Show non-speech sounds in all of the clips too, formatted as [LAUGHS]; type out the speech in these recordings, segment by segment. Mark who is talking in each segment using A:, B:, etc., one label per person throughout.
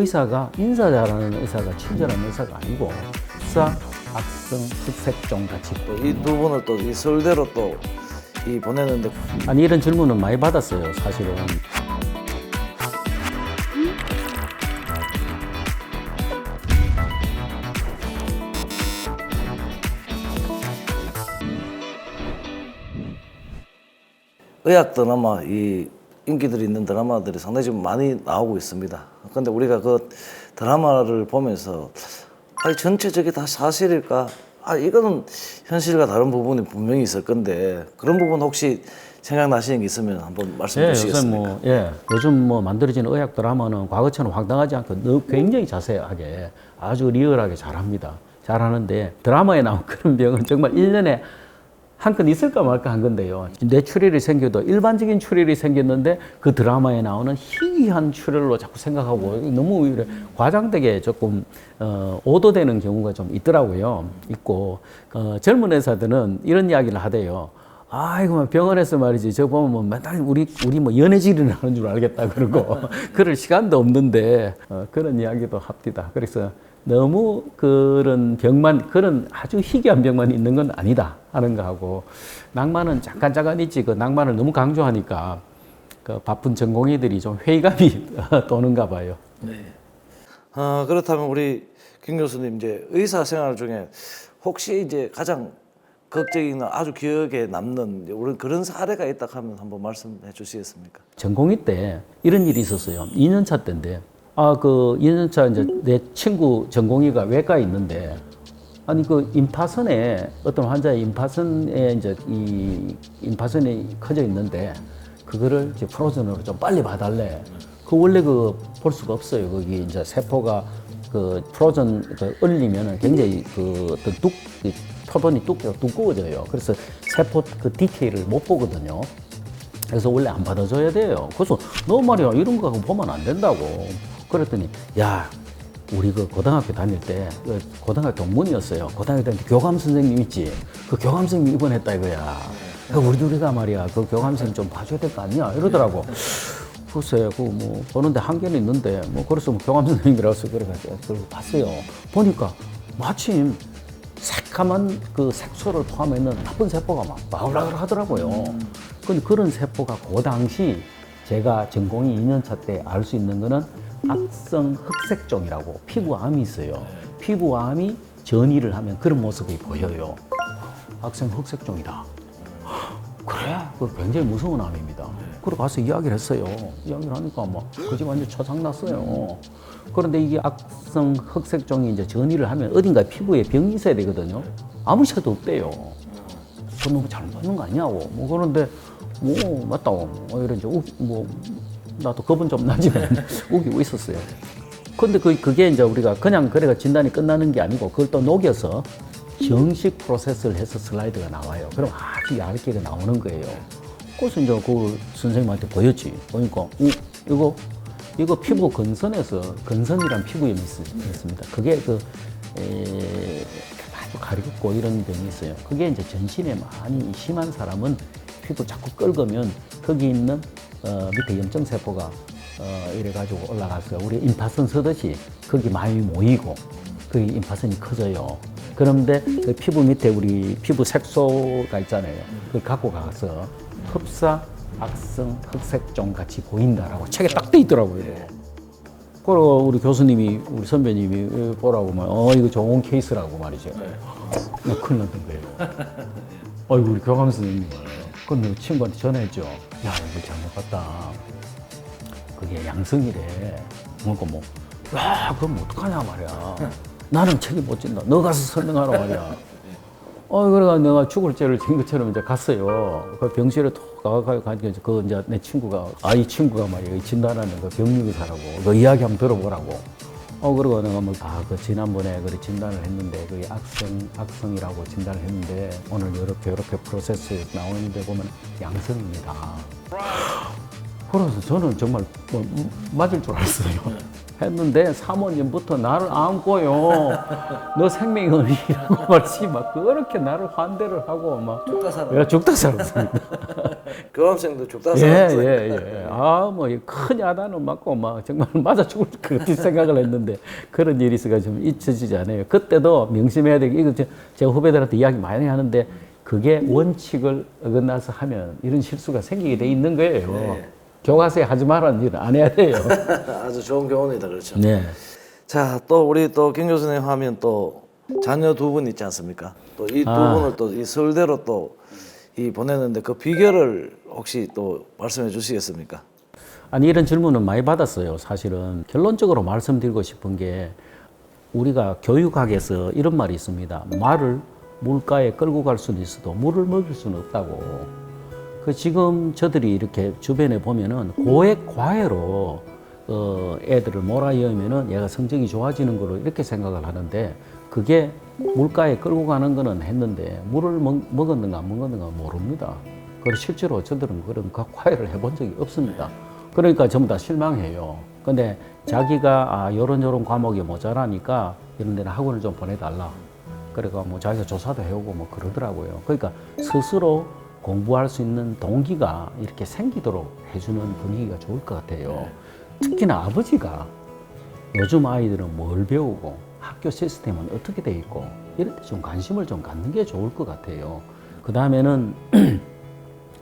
A: 의사가 인사 잘하는 의사가 친절한 의사가 아니고 흡사, 악성, 흑색종 같이
B: 이 두 분을 또 이 서울대로 또 이 보내는데
A: 아니 이런 질문은 많이 받았어요 사실은
B: 의학 드라마 이 인기들이 있는 드라마들이 상당히 좀 많이 나오고 있습니다. 근데 우리가 그 드라마를 보면서 아 전체적이 다 사실일까? 아 이거는 현실과 다른 부분이 분명히 있을 건데 그런 부분 혹시 생각나시는 게 있으면 한번 말씀해
A: 예, 요새
B: 주시겠습니까?
A: 뭐, 예, 요즘 뭐 만들어지는 의학 드라마는 과거처럼 황당하지 않고 너- 굉장히 자세하게 아주 리얼하게 잘합니다. 잘하는데 드라마에 나온 [LAUGHS] 그런 병은 정말 1년에 한건 있을까 말까 한 건데요. 뇌출혈이 생겨도 일반적인 출혈이 생겼는데 그 드라마에 나오는 희귀한 출혈로 자꾸 생각하고 너무 이래 과장되게 조금 어, 오도되는 경우가 좀 있더라고요. 있고 어, 젊은 의사들은 이런 이야기를 하대요. 아이고 뭐 병원에서 말이지 저 보면 뭐 맨날 우리 우리 뭐 연애질을 하는 줄 알겠다 그러고 [LAUGHS] 그럴 시간도 없는데 어, 그런 이야기도 합디다. 그래서 너무 그런 병만 그런 아주 희귀한 병만 있는 건 아니다 하는 거 하고 낭만은 잠깐 잠깐 있지 그 낭만을 너무 강조하니까 그 바쁜 전공의들이 좀 회의감이 [LAUGHS] 도는가 봐요.
B: 아, 그렇다면 우리 김 교수님 이제 의사 생활 중에 혹시 이제 가장 걱정이나 아주 기억에 남는 우리 그런 사례가 있다 하면 한번 말씀해 주시겠습니까?
A: 전공의 때 이런 일이 있었어요. 2년차 때인데, 아, 그 2년차 이제 내 친구 전공의가 외과에 있는데, 아니 그 임파선에 어떤 환자의 임파선에 이제 이 임파선이 커져 있는데, 그거를 이제 프로전으로 좀 빨리 봐달래. 그 원래 그 볼 수가 없어요. 거기 이제 세포가 그 프로전 그 얼리면은 굉장히 그 어떤 뚝, 이 표본이 뚝, 두꺼워져요. 그래서 세포 그 디테일을 못 보거든요. 그래서 원래 안 받아줘야 돼요. 그래서 너 말이야 이런 거 보면 안 된다고. 그랬더니 야 우리 그 고등학교 다닐 때그 고등학교 동문이었어요. 고등학교 다닐 때 교감 선생님 있지. 그 교감 선생님 입원했다 이거야. 그 우리 둘이가 말이야 그 교감 선생님 좀 봐줘야 될 거 아니야 이러더라고. 글쎄 그뭐 보는데 한계는 있는데 뭐 그래서 뭐 교감 선생님이라서 그래가지고 그걸 봤어요. 보니까 마침 새까만 그 색소를 포함해있는 나쁜 세포가 막 바글바글 하더라고요. 근데 그런 세포가 그 당시 제가 전공이 2년차 때 알 수 있는 거는 악성 흑색종이라고 피부암이 있어요. 피부암이 전이를 하면 그런 모습이 보여요. 악성 흑색종이다. 그래? 그 굉장히 무서운 암입니다. 그래 가서 이야기를 했어요. 이야기를 하니까 막그 집 완전 초장났어요. 그런데 이게 악성 흑색종이 이제 전이를 하면 어딘가 피부에 병이 있어야 되거든요. 아무 시도 없대요. 저 너무 잘못 받는 거 아니냐고. 뭐 그런데 뭐 맞다고. 뭐 이런 이제 우, 뭐 나도 겁은 좀 나지만 [LAUGHS] 우기고 있었어요. 근데 그, 그게 이제 우리가 그냥 그래가 진단이 끝나는 게 아니고 그걸 또 녹여서 정식 프로세스를 해서 슬라이드가 나와요. 그럼 아주 얇게 나오는 거예요. 그래서 이제 그 선생님한테 보였지. 보니까, 어, 이거, 이거 피부 건선에서, 건선이란 피부염이 있- 있습니다. 그게 그, 에, 가렵고 이런 병이 있어요. 그게 이제 전신에 많이 심한 사람은 피부 자꾸 끓으면 거기 있는 어, 밑에 염증세포가 어, 이래가지고 올라가서 우리 임파선 서듯이 거기 많이 모이고 그 임파선이 커져요. 그런데 그 피부 밑에 우리 피부 색소가 있잖아요. 그걸 갖고 가서 흡사, 악성, 흑색종 같이 보인다라고 책에 딱 돼 있더라고요. 그리고 우리 교수님이 우리 선배님이 보라고 말, 어 이거 좋은 케이스라고 말이죠. 나 큰일 났던 거예요. 어이구 우리 교감 선생님. 근데 친구한테 전화했죠. 야 이거 잘못 봤다. 그게 양성이래. 그러니까 뭐, 야 그럼 어떡하냐 말이야. 나는 책임 못 진다. 너 가서 설명하라 말이야. 어, 그래가 내가 죽을 죄를 진 것처럼 이제 갔어요. 그 병실에 톡 가가 가니까 그 이제 내 친구가 아이 친구가 말이야 이 진단하는 그 병리의사라고 그 이야기 한번 들어보라고. 어 그러고 내가 뭐아그 지난번에 그 진단을 했는데 그 악성 악성이라고 진단을 했는데 오늘 이렇게 이렇게 프로세스 나오는데 보면 양성입니다. 그래서 저는 정말 뭐 맞을 줄 알았어요. 했는데 사모님부터 나를 안고요. 너 생명이 어리라고 말지 막 그렇게 나를 환대를 하고 막
B: 죽다 살아.
A: 내가 죽다 살았습니다.
B: 교환생도 죽다
A: 예,
B: 살았어. [LAUGHS]
A: 예, 예. 아, 뭐, 이큰 야단을 맞고, 막, 정말 [LAUGHS] 맞아 죽을 것 같은 생각을 했는데, 그런 일이 있어가 좀 잊혀지지 않아요. 그때도 명심해야 되게, 이거 제, 제 후배들한테 이야기 많이 하는데, 그게 원칙을 어긋나서 하면 이런 실수가 생기게 돼 있는 거예요. 교 과서에 하지 말라는 일은 안 해야 돼요. [LAUGHS]
B: 아주 좋은 교훈이다 그렇죠.
A: 네.
B: 자, 또 우리 또 김 교수님 하면 또 자녀 두 분 있지 않습니까? 또 이 두
A: 아.
B: 분을 또 이 서울대로 또 이 보내는데 그 비결을 혹시 또 말씀해 주시겠습니까?
A: 아니 이런 질문은 많이 받았어요. 사실은 결론적으로 말씀드리고 싶은 게 우리가 교육학에서 이런 말이 있습니다. 말을 물가에 끌고 갈 수는 있어도 물을 먹일 수는 없다고. 그 지금 저들이 이렇게 주변에 보면은 고액 과외로 어 애들을 몰아여면은 얘가 성적이 좋아지는 거로 이렇게 생각을 하는데 그게 물가에 끌고 가는 거는 했는데 물을 먹, 먹었는가 안 먹었는가 모릅니다. 그리고 실제로 저들은 그런 그 과외를 해본 적이 없습니다. 그러니까 전부 다 실망해요. 근데 자기가 아 요런 요런 과목이 모자라니까 이런 데는 학원을 좀 보내달라. 그러니까 뭐 자기가 조사도 해오고 뭐 그러더라고요. 그러니까 스스로 공부할 수 있는 동기가 이렇게 생기도록 해주는 분위기가 좋을 것 같아요. 특히나 아버지가 요즘 아이들은 뭘 배우고 학교 시스템은 어떻게 돼 있고 이런 데 좀 관심을 좀 갖는 게 좋을 것 같아요. 그 다음에는 [CLEARS THROAT]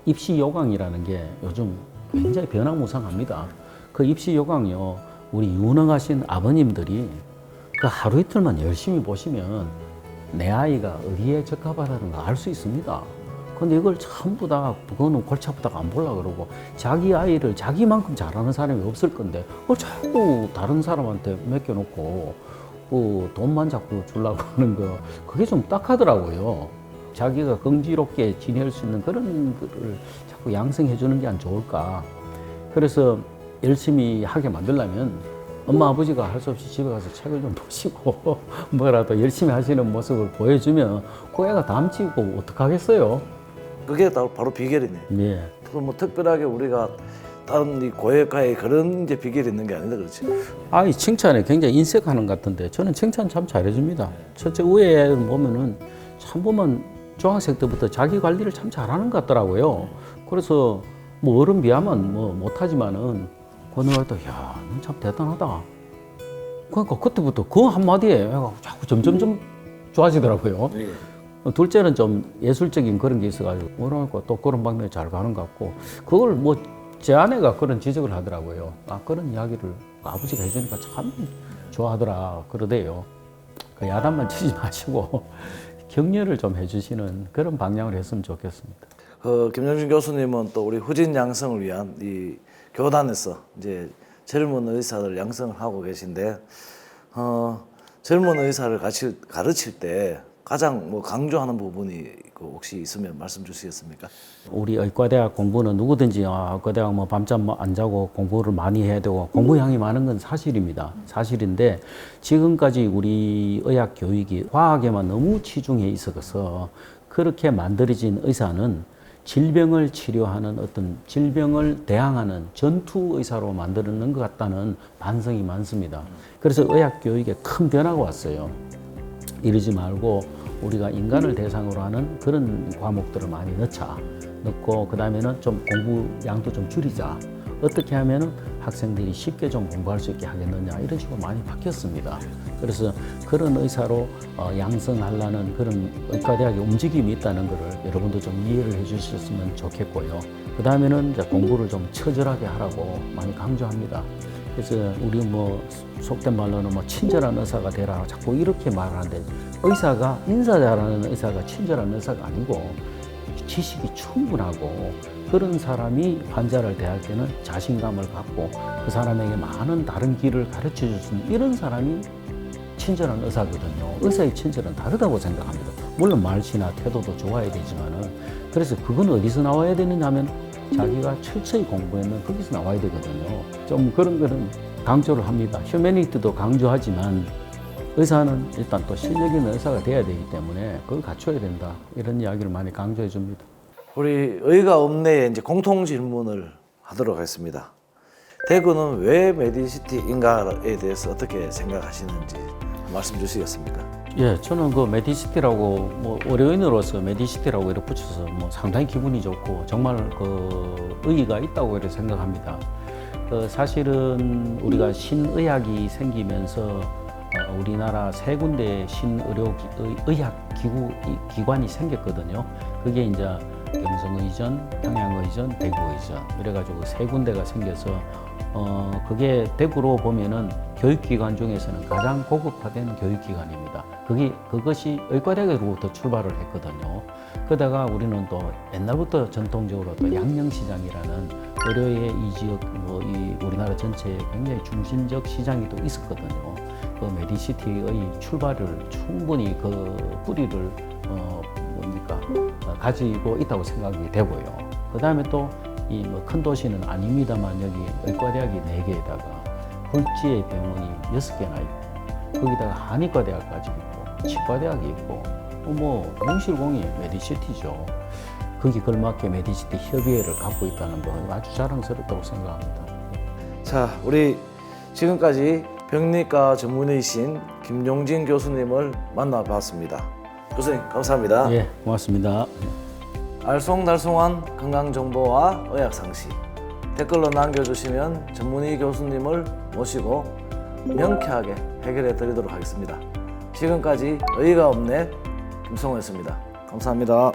A: 입시 요강이라는 게 요즘 굉장히 변화무쌍합니다. 그 입시 요강요 우리 유능하신 아버님들이 그 하루 이틀만 열심히 보시면 내 아이가 어디에 적합하다는 걸 알 수 있습니다. 근데 이걸 전부 다 그거는 골치 아프다가 안 보려 그러고 자기 아이를 자기만큼 잘하는 사람이 없을 건데 어 자꾸 다른 사람한테 맡겨놓고 그 돈만 자꾸 주려고 하는 거 그게 좀 딱하더라고요. 자기가 긍지롭게 지낼 수 있는 그런 거를 자꾸 양성해 주는 게 안 좋을까. 그래서 열심히 하게 만들려면 엄마 아버지가 할 수 없이 집에 가서 책을 좀 [LAUGHS] 보시고 뭐라도 열심히 하시는 모습을 보여주면 그 애가 담치고 어떡하겠어요.
B: 그게 다 바로 비결이네.
A: 예.
B: 또뭐 특별하게 우리가 다른 이 고액과의 그런 이제 비결이 있는 게 아니다 그렇지.
A: 아이 칭찬에 굉장히 인색하는 것 같은데 저는 칭찬 참 잘해줍니다. 첫째 우에 보면은 참 보면 중학생 때부터 자기 관리를 참 잘하는 것 같더라고요. 그래서 뭐 어른 비하면 뭐 못하지만은 건너갈 때, 야, 넌 참 대단하다. 그러니까 그때부터 그 한마디에 자꾸 점점점 좋아지더라고요. 어, 둘째는 좀 예술적인 그런 게 있어가지고 뭐랄까 또 그런 방향에 잘 가는 것 같고 그걸 뭐 제 아내가 그런 지적을 하더라고요. 아 그런 이야기를 아버지가 해주니까 참 좋아하더라 그러대요. 그 야단만 치지 [LAUGHS] 마시고 격려를 좀 해주시는 그런 방향으로 했으면 좋겠습니다.
B: 그 김영준 교수님은 또 우리 후진 양성을 위한 이 교단에서 이제 젊은 의사들 양성을 하고 계신데 어, 젊은 의사를 같이 가르칠 때 가장 뭐 강조하는 부분이 그 혹시 있으면 말씀 주시겠습니까?
A: 우리 의과대학 공부는 누구든지 아, 의과대학 뭐 밤잠 안 자고 공부를 많이 해야 되고 공부량이 많은 건 사실입니다. 사실인데 지금까지 우리 의학 교육이 과학에만 너무 치중해 있어서 그렇게 만들어진 의사는 질병을 치료하는 어떤 질병을 대항하는 전투 의사로 만드는 것 같다는 반성이 많습니다. 그래서 의학 교육에 큰 변화가 왔어요. 이러지 말고 우리가 인간을 대상으로 하는 그런 과목들을 많이 넣자. 넣고 그 다음에는 좀 공부 양도 좀 줄이자. 어떻게 하면은 학생들이 쉽게 좀 공부할 수 있게 하겠느냐 이런 식으로 많이 바뀌었습니다. 그래서 그런 의사로 어, 양성하려는 그런 의과대학의 움직임이 있다는 것을 여러분도 좀 이해를 해주셨으면 좋겠고요. 그 다음에는 공부를 좀 처절하게 하라고 많이 강조합니다. 그래서 우리 뭐 속된 말로는 뭐 친절한 의사가 되라 자꾸 이렇게 말하는데 의사가 인사 잘하는 의사가 친절한 의사가 아니고 지식이 충분하고 그런 사람이 환자를 대할 때는 자신감을 갖고 그 사람에게 많은 다른 길을 가르쳐 줄 수 있는 이런 사람이 친절한 의사거든요. 의사의 친절은 다르다고 생각합니다. 물론 말씨나 태도도 좋아야 되지만은 그래서 그건 어디서 나와야 되느냐 하면 자기가 철저히 공부했는 거기서 나와야 되거든요. 좀 그런 거는 강조를 합니다. 휴메니티도 강조하지만 의사는 일단 또 실력 있는 의사가 돼야 되기 때문에 그걸 갖춰야 된다. 이런 이야기를 많이 강조해 줍니다.
B: 우리 의가 업내에 이제 공통 질문을 하도록 하겠습니다. 대구는 왜 메디시티인가에 대해서 어떻게 생각하시는지 말씀 주시겠습니까?
A: 예, 저는 그 메디시티라고 뭐 의료인으로서 메디시티라고 이렇게 붙여서 뭐 상당히 기분이 좋고 정말 그 의의가 있다고 이렇게 생각합니다. 그 사실은 우리가 신의학이 생기면서 어, 우리나라 세 군데 신의료 의학 기구 이- 기관이 생겼거든요. 그게 이제 경성의전, 평양의전, 대구의전 이래가지고 세 군데가 생겨서 어 그게 대구로 보면은 교육기관 중에서는 가장 고급화된 교육기관입니다. 그게 그것이 의과대학으로부터 출발을 했거든요. 그러다가 우리는 또 옛날부터 전통적으로 또 양령시장이라는 의료의 이 지역 뭐 이 우리나라 전체에 굉장히 중심적 시장이 또 있었거든요. 그 메디시티의 출발을 충분히 그 뿌리를 어 뭡니까 어, 가지고 있다고 생각이 되고요. 그 다음에 또 이 뭐 큰 도시는 아닙니다만 여기 의과대학이 네 개에다가 굴지의 병원이 여섯 개나 있고 거기다가 한의과 대학까지 있고 치과 대학이 있고 어, 뭐 명실공히 메디시티죠. 거기 걸맞게 메디시티 협의회를 갖고 있다는 건 아주 자랑스럽다고 생각합니다.
B: 자, 우리 지금까지 병리과 전문의신 김용진 교수님을 만나봤습니다. 교수님 감사합니다.
A: 예, 고맙습니다.
B: 알쏭달쏭한 건강 정보와 의학 상식 댓글로 남겨주시면 전문의 교수님을 모시고 명쾌하게 해결해 드리도록 하겠습니다. 지금까지 의의가 없네 김성호였습니다. 감사합니다.